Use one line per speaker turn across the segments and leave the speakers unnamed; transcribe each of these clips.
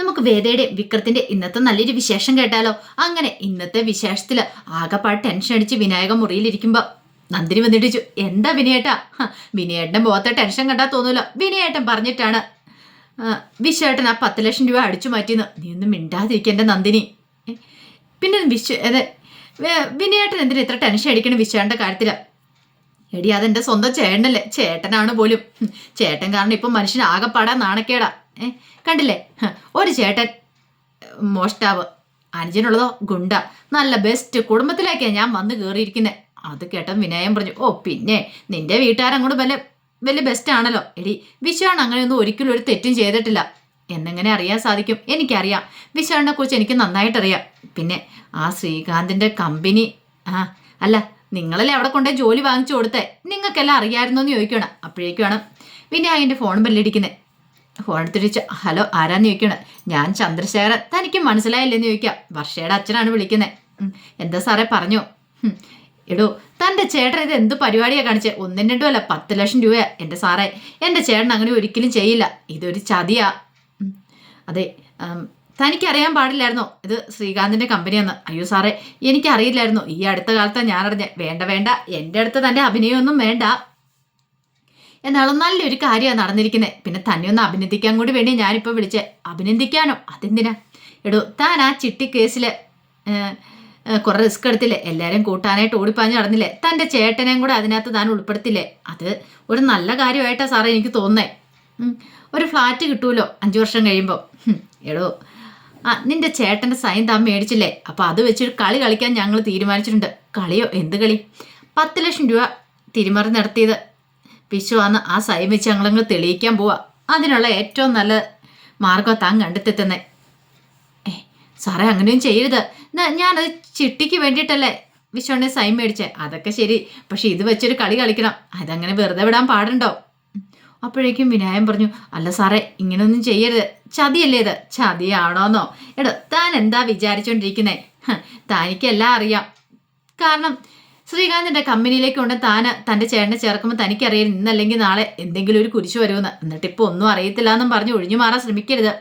നമുക്ക് വേദയുടെ വിക്രത്തിന്റെ ഇന്നത്തെ നല്ലൊരു വിശേഷം കേട്ടാലോ? അങ്ങനെ ഇന്നത്തെ വിശേഷത്തിൽ ആകെപ്പാട് ടെൻഷൻ അടിച്ച് വിനായക മുറിയിലിരിക്കുമ്പോ നന്ദിനി വന്നിട്ടിച്ചു എന്താ വിനയേട്ടാ? വിനയേട്ടൻ മുഖത്തെ ടെൻഷൻ കണ്ടാ തോന്നൂല. വിനയേട്ടൻ പറഞ്ഞിട്ടാണ്. വിശ്വേട്ടൻ ആ പത്ത് ലക്ഷം രൂപ അടിച്ചു മാറ്റിയെന്ന് നീ ഒന്നും മിണ്ടാതിരിക്കേണ്ട നന്ദിനി. പിന്നെ വിശ്വ അതെ വിനയേട്ടൻ എന്തിനാ ഇത്ര ടെൻഷൻ അടിക്കണം വിശ്വേട്ടന്റെ കാര്യത്തിൽ എടി അതെന്റെ സ്വന്തം ചേട്ടനല്ലേ? ചേട്ടനാണ് പോലും. ചേട്ടൻ കാരണം ഇപ്പം മനുഷ്യൻ ആകെപ്പാടാ നാണക്കേടാ. കണ്ടില്ലേ? ഒരു ചേട്ടൻ മോഷ്ടാവ് അനുജനുള്ളതോ ഗുണ്ട. നല്ല ബെസ്റ്റ് കുടുംബത്തിലേക്കാണ് ഞാൻ വന്ന് കയറിയിരിക്കുന്നത് അത് കേട്ടൻ വിനയം പറഞ്ഞു ഓ പിന്നെ നിന്റെ വീട്ടുകാരങ്ങോട്ട് വല്ല വലിയ ബെസ്റ്റ് ആണല്ലോ. എടി വിശ്വാണ് അങ്ങനെയൊന്നും ഒരിക്കലും ഒരു തെറ്റും ചെയ്തിട്ടില്ല. എന്നെങ്ങനെ അറിയാൻ സാധിക്കും? എനിക്കറിയാം. വിശ്വാണിനെ കുറിച്ച് എനിക്ക് നന്നായിട്ടറിയാം. പിന്നെ ആ ശ്രീകാന്തിന്റെ കമ്പനി ആ അല്ല നിങ്ങളല്ലേ അവിടെ കൊണ്ടേ ജോലി വാങ്ങിച്ചു കൊടുത്തേ? നിങ്ങൾക്കെല്ലാം അറിയാമായിരുന്നോ എന്ന് ചോദിക്കണം അപ്പോഴേക്കുമാണ് പിന്നെ അതിന്റെ ഫോൺ ബെല്ലടിക്കുന്നത് ഫോൺ എടുത്തിട്ട് ഹലോ ആരാന്ന് ചോദിക്കണം ഞാൻ ചന്ദ്രശേഖരൻ. തനിക്ക് മനസ്സിലായില്ലെന്ന് ചോദിക്കാം. വർഷയുടെ അച്ഛനാണ് വിളിക്കുന്നത് എന്താ സാറേ പറഞ്ഞു. എടോ തന്റെ ചേട്ടൻ ഇത് എന്ത് പരിപാടിയാണ് കാണിച്ചത് ഒന്നും രണ്ടും അല്ല പത്ത് ലക്ഷം രൂപയാ എന്റെ സാറേ. എന്റെ ചേട്ടൻ അങ്ങനെ ഒരിക്കലും ചെയ്യില്ല. ഇതൊരു ചതിയാ. അതെ തനിക്കറിയാൻ പാടില്ലായിരുന്നോ? ഇത് ശ്രീകാന്തിന്റെ കമ്പനിയാണ് അയ്യോ സാറേ എനിക്കറിയില്ലായിരുന്നു. ഈ അടുത്ത കാലത്താണ് ഞാൻ അറിഞ്ഞത് വേണ്ട വേണ്ട. എന്റെ അടുത്ത് തന്റെ അഭിനയമൊന്നും വേണ്ട. എന്നാലും നല്ലൊരു കാര്യമാണ് നടന്നിരിക്കുന്നത്. പിന്നെ തന്നെ ഒന്ന് അഭിനന്ദിക്കാൻ കൂടി വേണ്ടി ഞാനിപ്പോൾ വിളിച്ചേ. അഭിനന്ദിക്കാനോ? അതെന്തിനാ? എടോ താൻ ആ ചിട്ടി കേസിൽ കുറേ റിസ്ക് എടുത്തില്ലേ? എല്ലാവരും കൂട്ടാനായിട്ട് ഓടിപ്പാഞ്ഞ് നടന്നില്ലേ? തന്റെ ചേട്ടനെയും കൂടെ അതിനകത്ത് താൻ ഉൾപ്പെടുത്തില്ലേ? അത് ഒരു നല്ല കാര്യമായിട്ടാണ് സാറേ എനിക്ക് തോന്നേ ഒരു ഫ്ലാറ്റ് കിട്ടുമല്ലോ അഞ്ച് വർഷം കഴിയുമ്പോൾ എടോ ആ നിന്റെ ചേട്ടന്റെ സൈൻ താൻ മേടിച്ചില്ലേ? അപ്പോൾ അത് വെച്ചൊരു കളി കളിക്കാൻ ഞങ്ങൾ തീരുമാനിച്ചിട്ടുണ്ട്. കളിയോ? എന്ത് കളി? പത്ത് ലക്ഷം രൂപ തിരിമറി നടത്തിയത്. വിശ്വാന്ന് ആ സൈൻ വെച്ച് ഞങ്ങളങ്ങ് തെളിയിക്കാൻ പോവാ. അതിനുള്ള ഏറ്റവും നല്ല മാർഗം താൻ കണ്ടെത്തി തന്നെ ഏ സാറേ അങ്ങനെയും ചെയ്യരുത്. ഞാനത് ചിട്ടിക്ക് വേണ്ടിയിട്ടല്ലേ വിശ്വണ്ണെ സൈൻ മേടിച്ചേ. അതൊക്കെ ശരി. പക്ഷെ ഇത് വെച്ചൊരു കളി കളിക്കണം. അതങ്ങനെ വെറുതെ വിടാൻ പാടുണ്ടോ? അപ്പോഴേക്കും വിനായൻ പറഞ്ഞു അല്ല സാറേ ഇങ്ങനെയൊന്നും ചെയ്യരുത്. ചതിയല്ലേ ഇത്? ചതിയാണോന്നോ? എടോ താൻ എന്താ വിചാരിച്ചോണ്ടിരിക്കുന്നേ? തനിക്കെല്ലാം അറിയാം. കാരണം ശ്രീകാന്തിന്റെ കമ്പനിയിലേക്ക് കൊണ്ട് താൻ തന്റെ ചേട്ടനെ ചേർക്കുമ്പോൾ തനിക്കറിയാം ഇന്നല്ലെങ്കിൽ നാളെ എന്തെങ്കിലും ഒരു കുരിശു വരുമെന്ന്. എന്നിട്ട് ഇപ്പോൾ ഒന്നും അറിയത്തില്ല എന്നും പറഞ്ഞ് ഒഴിഞ്ഞു മാറാൻ ശ്രമിക്കരുത്.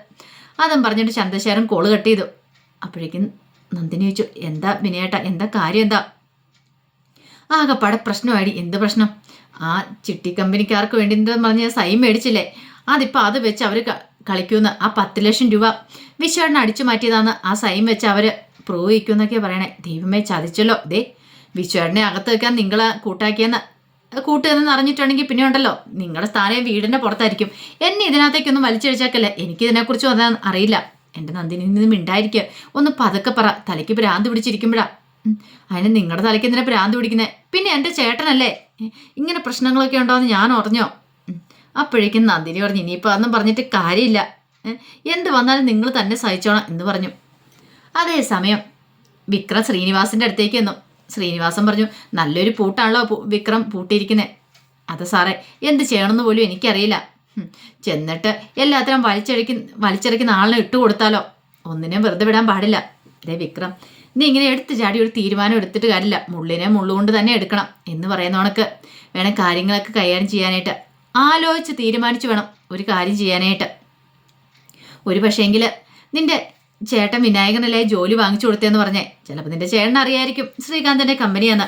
അതും പറഞ്ഞിട്ട് ചന്ദ്രശേഖരൻ കോൾ കട്ട് ചെയ്തു. അപ്പോഴേക്കും നന്ദിനി ചോദിച്ചു എന്താ വിനയേട്ട എന്താ കാര്യം എന്താ? ആകെപ്പാടെ പ്രശ്നമായി എന്ത് പ്രശ്നം? ആ ചിട്ടി കമ്പനിക്കാർക്ക് വേണ്ടി പറഞ്ഞ സൈൻ മേടിച്ചില്ലേ? അതിപ്പോൾ അത് വെച്ച് അവർ കളിക്കുമെന്ന്. ആ പത്ത് ലക്ഷം രൂപ വിശ്വാടിനെ അടിച്ചു മാറ്റിയതാന്ന് ആ സൈൻ വെച്ച് അവർ പ്രൂവ് ചെയ്യിക്കുമെന്നൊക്കെയാണ് പറയണേ. ദൈവമേ ചതിച്ചല്ലോ. ദേ വിശ്വേട്ടനെ അകത്ത് വെക്കാൻ നിങ്ങളെ കൂട്ടാക്കിയെന്ന് കൂട്ടുകയെന്ന് അറിഞ്ഞിട്ടുണ്ടെങ്കിൽ പിന്നെ ഉണ്ടല്ലോ. നിങ്ങളുടെ സ്ഥാനം വീടിന്റെ പുറത്തായിരിക്കും. എന്നെ ഇതിനകത്തേക്കൊന്നും വലിച്ചഴിച്ചാക്കല്ലേ? എനിക്കിതിനെക്കുറിച്ച് ഒന്നും അറിയില്ല. എന്റെ നന്ദിനി നിന്നും മിണ്ടായിരിക്കുക ഒന്ന് പതുക്കെ പറ. തലയ്ക്ക് ഭ്രാന്ത് പിടിച്ചിരിക്കുമ്പോഴാ. അതിന് നിങ്ങളുടെ തലയ്ക്ക് എന്തിനാ ഭ്രാന്ത് പിടിക്കുന്നത് പിന്നെ എന്റെ ചേട്ടനല്ലേ? ഇങ്ങനെ പ്രശ്നങ്ങളൊക്കെ ഉണ്ടോ എന്ന് ഞാൻ അറിഞ്ഞോ? അപ്പോഴേക്കും നന്ദിനി പറഞ്ഞു ഇനിയിപ്പോൾ അതൊന്നും പറഞ്ഞിട്ട് കാര്യമില്ല. എന്ത് വന്നാലും നിങ്ങൾ തന്നെ സഹിച്ചോണം എന്ന് പറഞ്ഞു. അതേസമയം വിക്രം ശ്രീനിവാസിന്റെ അടുത്തേക്ക് എന്നു ശ്രീനിവാസൻ പറഞ്ഞു നല്ലൊരു പൂട്ടാണല്ലോ വിക്രം പൂട്ടിയിരിക്കുന്നത് അത് സാറേ എന്ത് ചെയ്യണമെന്ന് പോലും എനിക്കറിയില്ല. ചെന്നിട്ട് എല്ലാത്തിനും വലിച്ചഴിക്ക് വലിച്ചിറക്കുന്ന ആളിനെ ഇട്ട് കൊടുത്താലോ? ഒന്നിനെയും വെറുതെ വിടാൻ പാടില്ല. അതെ വിക്രം നീ ഇങ്ങനെ എടുത്ത് ചാടി ഒരു തീരുമാനം എടുത്തിട്ട് കാര്യമില്ല. മുള്ളിനെ മുള്ളുകൊണ്ട് തന്നെ എടുക്കണം എന്ന് പറയുന്ന കണക്ക് വേണം കാര്യങ്ങളൊക്കെ കൈകാര്യം ചെയ്യാനായിട്ട്. ആലോചിച്ച് തീരുമാനിച്ചു വേണം ഒരു കാര്യം ചെയ്യാനായിട്ട്. ഒരു പക്ഷേങ്കിൽ നിന്റെ ചേട്ടൻ വിനായകനല്ലേ ജോലി വാങ്ങിച്ചു കൊടുത്തേന്ന് പറഞ്ഞേ. ചിലപ്പോൾ നിന്റെ ചേട്ടൻ അറിയായിരിക്കും ശ്രീകാന്തിന്റെ കമ്പനിയാണ്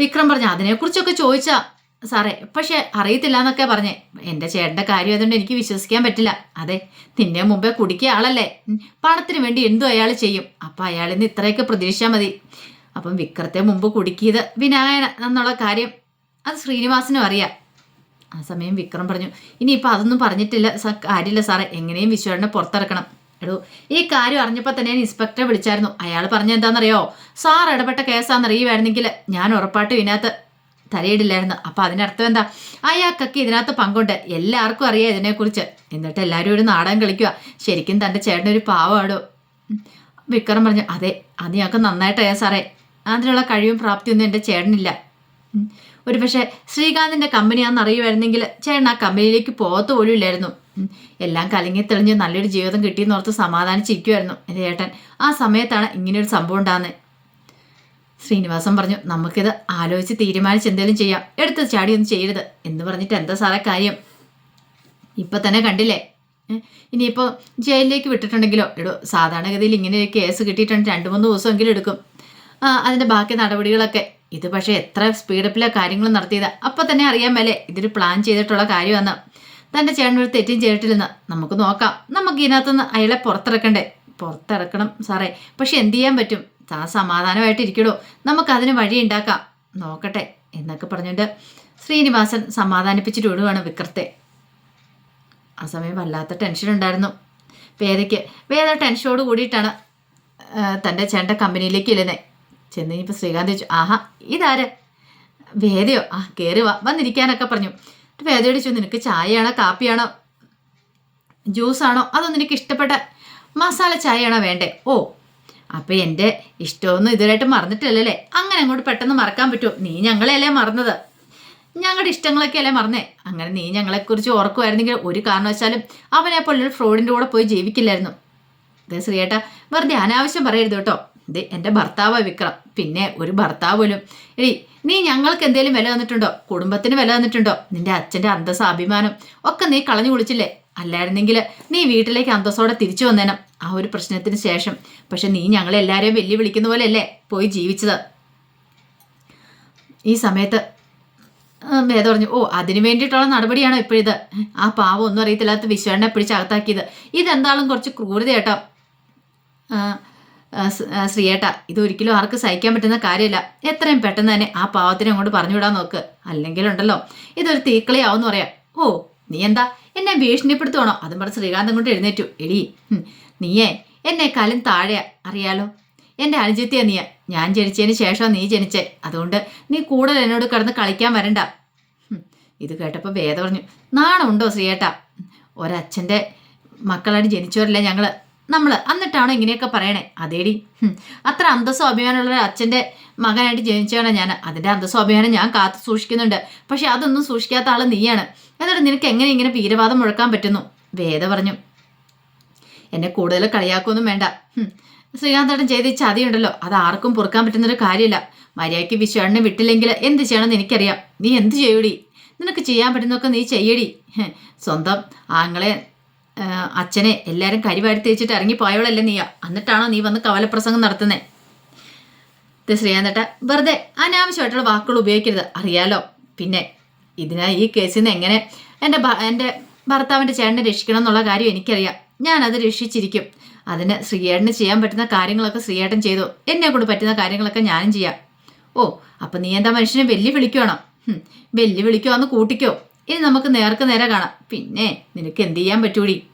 വിക്രം പറഞ്ഞു അതിനെക്കുറിച്ചൊക്കെ ചോദിച്ചാ. സാറേ പക്ഷെ അറിയത്തില്ല എന്നൊക്കെ പറഞ്ഞേ. എന്റെ ചേട്ടന്റെ കാര്യം അതുകൊണ്ട് എനിക്ക് വിശ്വസിക്കാൻ പറ്റില്ല. അതെ നിന്നെ മുമ്പേ കുടിക്കിയ ആളല്ലേ. പണത്തിന് വേണ്ടി എന്തും അയാൾ ചെയ്യും? അപ്പം അയാളിൽ നിന്ന് ഇത്രയൊക്കെ പ്രതീക്ഷിച്ചാൽ മതി. അപ്പം വിക്രത്തെ മുമ്പ് കുടുക്കിയത് വിനായകൻ എന്നുള്ള കാര്യം അത് ശ്രീനിവാസനും അറിയാം. ആ സമയം വിക്രം പറഞ്ഞു ഇനിയിപ്പോൾ അതൊന്നും പറഞ്ഞിട്ടില്ല. കാര്യമില്ല സാറേ. എങ്ങനെയും വിശ്വനെ പുറത്തിറക്കണം. എടോ ഈ കാര്യം അറിഞ്ഞപ്പോൾ തന്നെ ഞാൻ ഇൻസ്പെക്ടറെ വിളിച്ചായിരുന്നു. അയാൾ പറഞ്ഞ എന്താണെന്നറിയോ? സാർ ഇടപെട്ട കേസാണെന്നറിയുമായിരുന്നെങ്കിൽ ഞാൻ ഉറപ്പായിട്ടും ഇതിനകത്ത് തലയിടില്ലായിരുന്നു. അപ്പോൾ അതിനർത്ഥം എന്താ? അയാൾക്കൊക്കെ ഇതിനകത്ത് പങ്കുണ്ട്. എല്ലാവർക്കും അറിയാം ഇതിനെക്കുറിച്ച്. എന്നിട്ട് എല്ലാവരും ഒരു നാടകം കളിക്കുക ശരിക്കും തന്റെ ചേട്ടനൊരു പാവമാടോ? ഉം. വിക്രം പറഞ്ഞു അതെ അത് ഞങ്ങൾക്ക് നന്നായിട്ടറിയാം സാറേ. അതിനുള്ള കഴിവും പ്രാപ്തിയൊന്നും എന്റെ ചേട്ടനില്ല. ഒരു പക്ഷേ ശ്രീകാന്തിന്റെ കമ്പനിയാണെന്ന് അറിയുമായിരുന്നെങ്കിൽ ചേട്ടൻ ആ കമ്പനിയിലേക്ക് പോകത്ത് പോലും ഇല്ലായിരുന്നു. എല്ലാം കലങ്ങി തെളിഞ്ഞ് നല്ലൊരു ജീവിതം കിട്ടിയെന്ന് ഓർത്ത് സമാധാനിച്ചിരിക്കുമായിരുന്നു എന്റെ ചേട്ടൻ. ആ സമയത്താണ് ഇങ്ങനെയൊരു സംഭവം ഉണ്ടാകുന്നത്. ശ്രീനിവാസൻ പറഞ്ഞു നമുക്കിത് ആലോചിച്ച് തീരുമാനിച്ച് എന്തെങ്കിലും ചെയ്യാം. എടുത്ത് ചാടിയൊന്നും ചെയ്യരുത് എന്ന് പറഞ്ഞിട്ട് എന്താ സാറേ കാര്യം? ഇപ്പം തന്നെ കണ്ടില്ലേ? ഇനിയിപ്പോൾ ജയിലിലേക്ക് വിട്ടിട്ടുണ്ടെങ്കിലോ? എടോ സാധാരണഗതിയിൽ ഇങ്ങനെ കേസ് കിട്ടിയിട്ടുണ്ട് രണ്ട് മൂന്ന് ദിവസമെങ്കിലും എടുക്കും. അതിന്റെ ബാക്കി നടപടികളൊക്കെ ഇത് പക്ഷേ എത്ര സ്പീഡപ്പിലാണ് കാര്യങ്ങൾ നടത്തിയത്. അപ്പം തന്നെ അറിയാൻ മേലെ ഇതൊരു പ്ലാൻ ചെയ്തിട്ടുള്ള കാര്യമാണ്. തന്റെ ചേട്ടനൊരു തെറ്റും ചെയ്തിട്ടില്ലെന്ന് നമുക്ക് നോക്കാം. നമുക്ക് ഇതിനകത്തുനിന്ന് അയാളെ പുറത്തിറക്കണ്ടേ? പുറത്തിറക്കണം സാറേ. പക്ഷെ എന്ത് ചെയ്യാൻ പറ്റും? താ സമാധാനമായിട്ട് ഇരിക്കടോ. നമുക്കതിന് വഴി ഉണ്ടാക്കാം. നോക്കട്ടെ എന്നൊക്കെ പറഞ്ഞുകൊണ്ട് ശ്രീനിവാസൻ സമാധാനിപ്പിച്ചിട്ട് വിടുവാണ് വിക്രത്തെ. ആ സമയം വല്ലാത്ത ടെൻഷൻ ഉണ്ടായിരുന്നു. വേദയ്ക്ക് വേദ ടെൻഷനോട് കൂടിയിട്ടാണ് തന്റെ ചേട്ടന്റെ കമ്പനിയിലേക്ക് ഇല്ലെന്നേ ചെന്ന് കഴിഞ്ഞപ്പോൾ ശ്രീകാന്ത് ചോദിച്ചു ആഹാ ഇതാര്? വേദയോ. ആ കയറി വാ. വന്നിരിക്കാനൊക്കെ പറഞ്ഞു. വേദയോട് ചോദിച്ചു നിനക്ക് ചായയാണോ കാപ്പിയാണോ ജ്യൂസാണോ അതൊന്നും എനിക്ക് ഇഷ്ടപ്പെട്ട മസാല ചായയാണോ വേണ്ടേ? ഓ അപ്പം എന്റെ ഇഷ്ടമൊന്നും ഇതുവരെയായിട്ട് മറന്നിട്ടില്ലല്ലേ? അങ്ങനെ അങ്ങോട്ട് പെട്ടെന്ന് മറക്കാൻ പറ്റുമോ? നീ ഞങ്ങളെയല്ലേ മറന്നത്? ഞങ്ങളുടെ ഇഷ്ടങ്ങളൊക്കെ അല്ലേ മറന്നേ? അങ്ങനെ നീ ഞങ്ങളെക്കുറിച്ച് ഓർക്കുമായിരുന്നെങ്കിൽ ഒരു കാരണവശാലും അവനെ പോലൊരു ഫ്രോഡിന്റെ കൂടെ പോയി ജീവിക്കില്ലായിരുന്നു. അതെ ശ്രീയേട്ട വെറുതെ അനാവശ്യം പറയരുത് കേട്ടോ. ഇത് എന്റെ ഭർത്താവ് വിക്രം. പിന്നെ ഒരു ഭർത്താവ് പോലും. എടി നീ ഞങ്ങൾക്ക് എന്തെങ്കിലും വില തന്നിട്ടുണ്ടോ? കുടുംബത്തിന് വില തന്നിട്ടുണ്ടോ? നിന്റെ അച്ഛന്റെ അന്തസ് അഭിമാനം ഒക്കെ നീ കളഞ്ഞു കുളിച്ചില്ലേ? അല്ലായിരുന്നെങ്കിൽ നീ വീട്ടിലേക്ക് അന്തസ്സോടെ തിരിച്ചു വന്നേനം. ആ ഒരു പ്രശ്നത്തിന് ശേഷം. പക്ഷെ നീ ഞങ്ങളെല്ലാവരെയും വെല്ലുവിളിക്കുന്ന പോലെയല്ലേ പോയി ജീവിച്ചത്? ഈ സമയത്ത് വേദ പറഞ്ഞു ഓ അതിനു വേണ്ടിയിട്ടുള്ള നടപടിയാണോ ഇപ്പോഴിത്? ആ പാവം ഒന്നും അറിയത്തില്ലാത്ത വിശ്വനെ പിടിച്ച് അകത്താക്കിയത്. ഇതെന്താളും കുറച്ച് ക്രൂരത കേട്ടോ ആ, ആ, സ്- ആ, ശ്രീയേട്ട ഇതൊരിക്കലും ആർക്ക് സഹിക്കാൻ പറ്റുന്ന കാര്യമില്ല. എത്രയും പെട്ടെന്ന് തന്നെ ആ പാവത്തിനെ അങ്ങോട്ട് പറഞ്ഞു വിടാൻ നോക്ക്. അല്ലെങ്കിലുണ്ടല്ലോ ഇതൊരു തീക്കളിയാവെന്ന് പറയാം. ഓ നീ എന്താ? എന്നെ ഭീഷണിപ്പെടുത്തുവാണോ? അതും പറഞ്ഞ് ശ്രീകാന്ത് അങ്ങോട്ട് എഴുന്നേറ്റു. എടി നീയേ നീയേ എന്നെക്കാളും താഴെയാ. അറിയാലോ? എന്റെ അനുജത്തിയാ നീ. ഞാൻ ജനിച്ചതിന് ശേഷം നീ ജനിച്ചേ. അതുകൊണ്ട് നീ കൂടുതൽ എന്നോട് കിടന്ന് കളിക്കാൻ വരണ്ട. ഇത് കേട്ടപ്പോൾ വേദ പറഞ്ഞു നാണമുണ്ടോ ശ്രീയേട്ട? ഒരച്ഛന്റെ മക്കളായിട്ട് ജനിച്ചവരല്ലേ ഞങ്ങൾ നമ്മൾ എന്നിട്ടാണോ ഇങ്ങനെയൊക്കെ പറയണേ? അതേടി. അത്ര അന്തസ്സോ അഭിമാനമുള്ള അച്ഛന്റെ മകനായിട്ട് ജനിച്ചതാണ് ഞാൻ അതിന്റെ അന്തസ്സോ അഭിമാനം ഞാൻ കാത്തു സൂക്ഷിക്കുന്നുണ്ട്. പക്ഷെ അതൊന്നും സൂക്ഷിക്കാത്ത ആൾ നീയാണ്. എന്നിട്ട് നിനക്ക് എങ്ങനെ ഇങ്ങനെ വീരവാദം മുഴക്കാൻ പറ്റുന്നു? വേദ പറഞ്ഞു. എന്നെ കൂടുതൽ കളിയാക്കൊന്നും വേണ്ട. ശ്രീകാന്തേട്ടൻ ചെയ്ത ചതിയുണ്ടല്ലോ. അത് ആർക്കും പൊറുക്കാൻ പറ്റുന്നൊരു കാര്യമില്ല. മര്യാദയ്ക്ക് വിശ്വാണിനെ വിട്ടില്ലെങ്കിൽ എന്ത് ചെയ്യണമെന്ന് എനിക്കറിയാം. നീ എന്ത് ചെയ്യൂടി? നിനക്ക് ചെയ്യാൻ പറ്റുന്നതൊക്കെ നീ ചെയ്യടി. സ്വന്തം ആങ്ങളെ അച്ഛനെ എല്ലാവരും കരിവാരി തേച്ചിട്ട് ഇറങ്ങി പോയവളല്ലേ നീയാ. എന്നിട്ടാണോ നീ വന്ന് കവലപ്രസംഗം നടത്തുന്നേ? ഇത് ശ്രീകാന്തേട്ട വെറുതെ അനാവശ്യമായിട്ടുള്ള വാക്കുകൾ ഉപയോഗിക്കരുത്. അറിയാലോ? പിന്നെ ഇതിനാ ഈ കേസിൽ നിന്ന് എങ്ങനെ എന്റെ എന്റെ ഭർത്താവിന്റെ ചേട്ടനെ രക്ഷിക്കണം എന്നുള്ള കാര്യം എനിക്കറിയാം. ഞാനത് രക്ഷിച്ചിരിക്കും. അതിന് ശ്രീയേട്ടന് ചെയ്യാൻ പറ്റുന്ന കാര്യങ്ങളൊക്കെ ശ്രീയേട്ടൻ ചെയ്തു. എന്നെ കൊണ്ട് പറ്റുന്ന കാര്യങ്ങളൊക്കെ ഞാനും ചെയ്യാം. ഓ അപ്പം നീ എന്താ മനുഷ്യനെ വെല്ലുവിളിക്കുവാണോ? ഹും, വെല്ലുവിളിക്കുവാന്ന് കൂട്ടിക്കോ. ഇനി നമുക്ക് നേർക്ക് നേരെ കാണാം. പിന്നെ നിനക്ക് എന്ത് ചെയ്യാൻ പറ്റൂടി?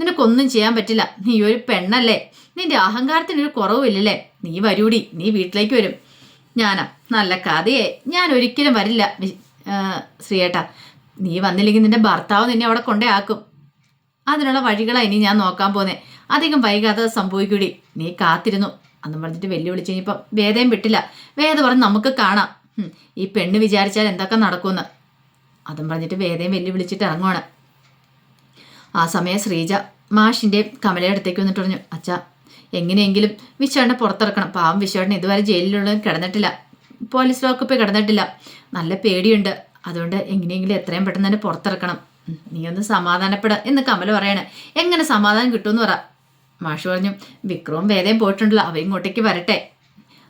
നിനക്കൊന്നും ചെയ്യാൻ പറ്റില്ല. നീ ഒരു പെണ്ണല്ലേ? നിന്റെ അഹങ്കാരത്തിനൊരു കുറവുമില്ലല്ലേ? നീ വരൂടി. നീ വീട്ടിലേക്ക് വരും. ഞാനാ. നല്ല കഥയെ. ഞാൻ ഒരിക്കലും വരില്ല. ശ്രീയേട്ടാ നീ വന്നില്ലെങ്കിൽ നിന്റെ ഭർത്താവ് നിന്നെ അവിടെ കൊണ്ടേ ആക്കും. അതിനുള്ള വഴികളാണ് ഇനി ഞാൻ നോക്കാൻ പോന്നെ. അധികം വൈകാതെ സംഭവിക്കൂടി. നീ കാത്തിരുന്നു. അന്നും പറഞ്ഞിട്ട് വെല്ലുവിളിച്ച് കഴിഞ്ഞപ്പം വേദയും വിട്ടില്ല. വേദ പറഞ്ഞ് നമുക്ക് കാണാം. ഈ പെണ്ണ് വിചാരിച്ചാൽ എന്തൊക്കെ നടക്കുമെന്ന്. അതും പറഞ്ഞിട്ട് വേദയും വെല്ലുവിളിച്ചിട്ട് ഇറങ്ങുവാണ്. ആ സമയം ശ്രീജ മാഷിന്റെയും കമലയുടെ അടുത്തേക്ക് വന്നിട്ട് പറഞ്ഞു അച്ഛാ എങ്ങനെയെങ്കിലും വിശ്വാടിനെ പുറത്തിറക്കണം. പാവം വിശ്വണ്ണൻ ഇതുവരെ ജയിലിലുള്ള കിടന്നിട്ടില്ല. പോലീസ് ലോക്കപ്പിൽ കിടന്നിട്ടില്ല. നല്ല പേടിയുണ്ട്. അതുകൊണ്ട് എങ്ങനെയെങ്കിലും എത്രയും പെട്ടെന്ന് തന്നെ പുറത്തിറക്കണം. നീ ഒന്ന് സമാധാനപ്പെട എന്ന് കമല പറയണേ. എങ്ങനെ സമാധാനം കിട്ടുമെന്ന് പറ. മാഷ് പറഞ്ഞു വിക്രവും വേദയും പോയിട്ടുണ്ടല്ലോ. അവ ഇങ്ങോട്ടേക്ക് വരട്ടെ.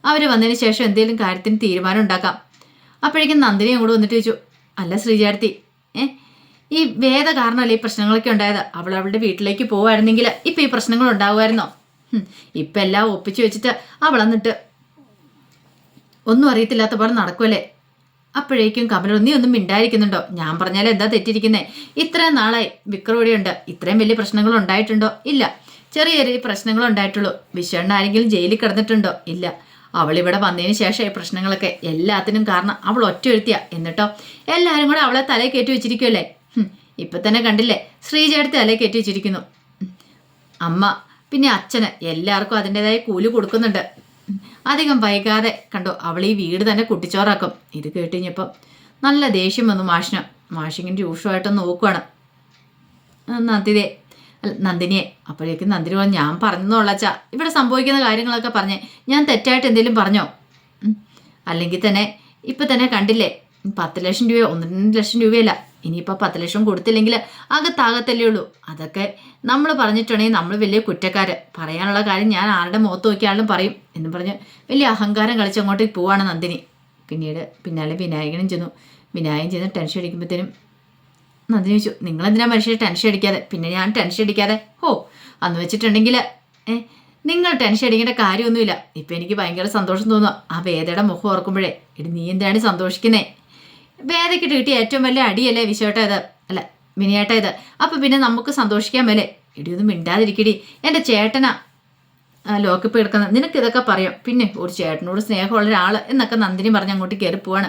അവർ വന്നതിന് ശേഷം എന്തെങ്കിലും കാര്യത്തിന് തീരുമാനം ഉണ്ടാക്കാം. അപ്പോഴേക്കും നന്ദിനി അങ്ങോട്ട് വന്നിട്ട് ചോദിച്ചു അല്ല ശ്രീചാർത്തി ഏ? ഈ വേദ കാരണമല്ല ഈ പ്രശ്നങ്ങളൊക്കെ ഉണ്ടായത്? അവൾ അവളുടെ വീട്ടിലേക്ക് പോവായിരുന്നെങ്കിൽ ഇപ്പം ഈ പ്രശ്നങ്ങൾ ഉണ്ടാവുമായിരുന്നോ? ഇപ്പം എല്ലാം ഒപ്പിച്ചു വെച്ചിട്ട് അവൾ എന്നിട്ട് ഒന്നും അറിയത്തില്ലാത്ത പോലെ നടക്കുമല്ലേ അപ്പോഴേക്കും കമല നീ ഒന്നും മിണ്ടായിരിക്കുന്നുണ്ടോ? ഞാൻ പറഞ്ഞാൽ എന്താ തെറ്റിരിക്കുന്നേ? ഇത്രയും നാളായി വിക്രവടിയുണ്ട് ഇത്രയും വലിയ പ്രശ്നങ്ങൾ ഉണ്ടായിട്ടുണ്ടോ? ഇല്ല. ചെറിയ ചെറിയ പ്രശ്നങ്ങൾ ഉണ്ടായിട്ടുള്ളൂ. വിശ്വണ്ണ ആരെങ്കിലും ജയിലിൽ കിടന്നിട്ടുണ്ടോ? ഇല്ല. അവൾ ഇവിടെ വന്നതിന് ശേഷം ഈ പ്രശ്നങ്ങളൊക്കെ എല്ലാത്തിനും കാരണം അവൾ ഒറ്റ എന്നിട്ടോ? എല്ലാവരും കൂടെ അവളെ തലയിൽ കയറ്റി വെച്ചിരിക്കുമല്ലേ ഇപ്പം തന്നെ കണ്ടില്ലേ? ശ്രീജയുടെ തലയിൽ കയറ്റി വെച്ചിരിക്കുന്നു. അമ്മ പിന്നെ അച്ഛന് എല്ലാവർക്കും അതിന്റെതായ കൂലി കൊടുക്കുന്നുണ്ട്. അധികം വൈകാതെ കണ്ടോ അവൾ ഈ വീട് തന്നെ കുട്ടിച്ചോറാക്കും. ഇത് കേട്ട് കഴിഞ്ഞപ്പം നല്ല ദേഷ്യം വന്നു മാഷിന്. മാഷിങ്ങനെ രൂക്ഷമായിട്ടൊന്ന് നോക്കുവാണ്. നന്ദിതേ നന്ദിനിയെ. അപ്പോഴേക്കും നന്ദിനി പറഞ്ഞു ഞാൻ പറഞ്ഞെന്നുള്ളച്ച ഇവിടെ സംഭവിക്കുന്ന കാര്യങ്ങളൊക്കെ പറഞ്ഞേ ഞാൻ തെറ്റായിട്ട് എന്തെങ്കിലും പറഞ്ഞോ. അല്ലെങ്കിൽ തന്നെ ഇപ്പം തന്നെ കണ്ടില്ലേ പത്ത് ലക്ഷം രൂപയോ ഒന്ന് രണ്ട് ലക്ഷം രൂപയല്ല ഇനിയിപ്പോൾ പത്ത് ലക്ഷം കൊടുത്തില്ലെങ്കിൽ അകത്താകത്തല്ലേ ഉള്ളൂ. അതൊക്കെ നമ്മൾ പറഞ്ഞിട്ടുണ്ടെങ്കിൽ നമ്മൾ വലിയ കുറ്റക്കാർ പറയാനുള്ള കാര്യം ഞാൻ ആരുടെ മുഖത്ത് നോക്കിയാലും പറയും എന്ന് പറഞ്ഞ് വലിയ അഹങ്കാരം കളിച്ച് അങ്ങോട്ടേക്ക് പോവാണ് നന്ദിനി. പിന്നീട് പിന്നാലെ വിനായകനും ചെന്നു. വിനായകൻ ചെന്ന് ടെൻഷൻ അടിക്കുമ്പോഴത്തേനും നന്ദിനി ചോദിച്ചു നിങ്ങളെന്തിനാ മനുഷ്യരെ ടെൻഷൻ അടിക്കാതെ? പിന്നെ ഞാൻ ടെൻഷൻ അടിക്കാതെ? ഹോ അന്ന് വെച്ചിട്ടുണ്ടെങ്കിൽ ഏ നിങ്ങൾ ടെൻഷൻ അടിക്കേണ്ട കാര്യമൊന്നുമില്ല. ഇപ്പം എനിക്ക് ഭയങ്കര സന്തോഷം തോന്നുക ആ വേദയുടെ മുഖം ഓർക്കുമ്പോഴേ ഇടി നീ എന്താണ് സന്തോഷിക്കുന്നേ? വേദയ്ക്ക് കിട്ടിയ ഏറ്റവും വലിയ അടിയല്ലേ വിശോട്ട ഇത്? അല്ല മിനിയേട്ട ഇത്. അപ്പം പിന്നെ നമുക്ക് സന്തോഷിക്കാൻ മേലെ ഇടി ഒന്നും മിണ്ടാതിരിക്കടി. എന്റെ ചേട്ടനാ ലോക്കപ്പ് എടുക്കുന്നത് നിനക്ക് ഇതൊക്കെ പറയാം. പിന്നെ ഒരു ചേട്ടനോട് സ്നേഹമുള്ള ഒരാൾ എന്നൊക്കെ നന്ദിനി പറഞ്ഞ് അങ്ങോട്ട് കയറി പോവാണ്.